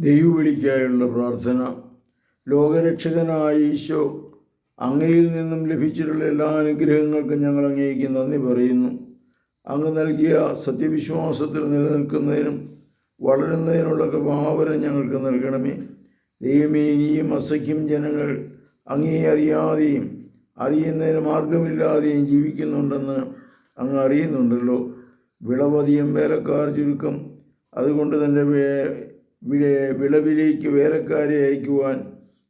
ദൈവവിളിക്കായുള്ള പ്രാർത്ഥന. ലോകരക്ഷകനായ ഈശോ അങ്ങയിൽ നിന്നും ലഭിച്ചിട്ടുള്ള എല്ലാ അനുഗ്രഹങ്ങൾക്കും ഞങ്ങൾ അങ്ങേക്ക് നന്ദി പറയുന്നു. അങ്ങ് നൽകിയ സത്യവിശ്വാസത്തിൽ നിലനിൽക്കുന്നതിനും വളരുന്നതിനുള്ള കൃപാവരം ഞങ്ങൾക്ക് നൽകണമേ. ദൈവമേ ഇനിയും അസഖ്യം ജനങ്ങൾ അങ്ങേ അറിയാതെയും അറിയുന്നതിന് മാർഗമില്ലാതെയും ജീവിക്കുന്നുണ്ടെന്ന് അങ്ങ് അറിയുന്നുണ്ടല്ലോ. വിളവധികം വേലക്കാർ ചുരുക്കം അതുകൊണ്ട് തന്നെ വിളവിലേക്ക് വേലക്കാരെ അയക്കുവാൻ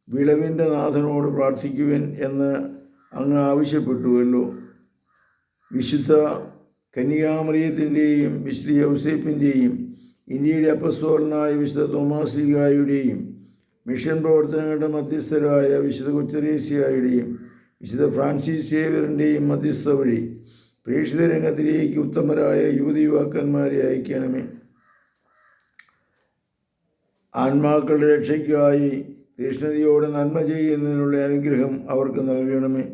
വിളവിന്റെ നാഥനോട് പ്രാർത്ഥിക്കുവൻ എന്ന് അങ്ങ് ആവശ്യപ്പെട്ടുവല്ലോ. വിശുദ്ധ കന്യാമറിയത്തിന്റെയും വിശുദ്ധ യൗസേപ്പിന്റെയും ഇന്ത്യയുടെ അപ്പസ്തോലനായ വിശുദ്ധ തോമാസ് ലീഗായുടെയും മിഷൻ പ്രവർത്തനങ്ങളുടെ മധ്യസ്ഥരായ വിശുദ്ധ കൊച്ചറേസ്യായുടെയും വിശുദ്ധ ഫ്രാൻസിസ് സേവറിന്റെയും മധ്യസ്ഥ വഴി പ്രേക്ഷിത രംഗത്തിലേക്ക് ഉത്തമരായ യുവതി യുവാക്കന്മാരെ അയക്കണമേ. ആത്മാക്കളുടെ രക്ഷയ്ക്കായി തീഷ്ണതയോടെ നന്മ ചെയ്യുന്നതിനുള്ള അനുഗ്രഹം അവർക്ക് നൽകണമേ.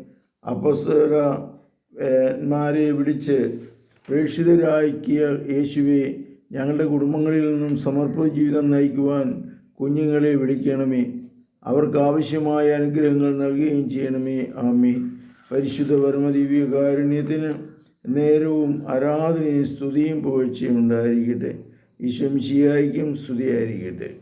അപ്പസ്തോലന്മാരെ വിളിച്ച് പ്രേക്ഷിതരാക്കിയ യേശുവെ ഞങ്ങളുടെ കുടുംബങ്ങളിൽ നിന്നും സമർപ്പിത ജീവിതം നയിക്കുവാൻ കുഞ്ഞുങ്ങളെ വിളിക്കണമേ. അവർക്ക് ആവശ്യമായ അനുഗ്രഹങ്ങൾ നൽകുകയും ചെയ്യണമേ. ആമേ പരിശുദ്ധ പരമദിവ്യ കാരുണ്യത്തിന് നേരവും ആരാധനയും സ്തുതിയും പുകഴ്ചയും ഉണ്ടായിരിക്കട്ടെ. ഈശ്വംശിയായിരിക്കും സ്തുതിയായിരിക്കട്ടെ.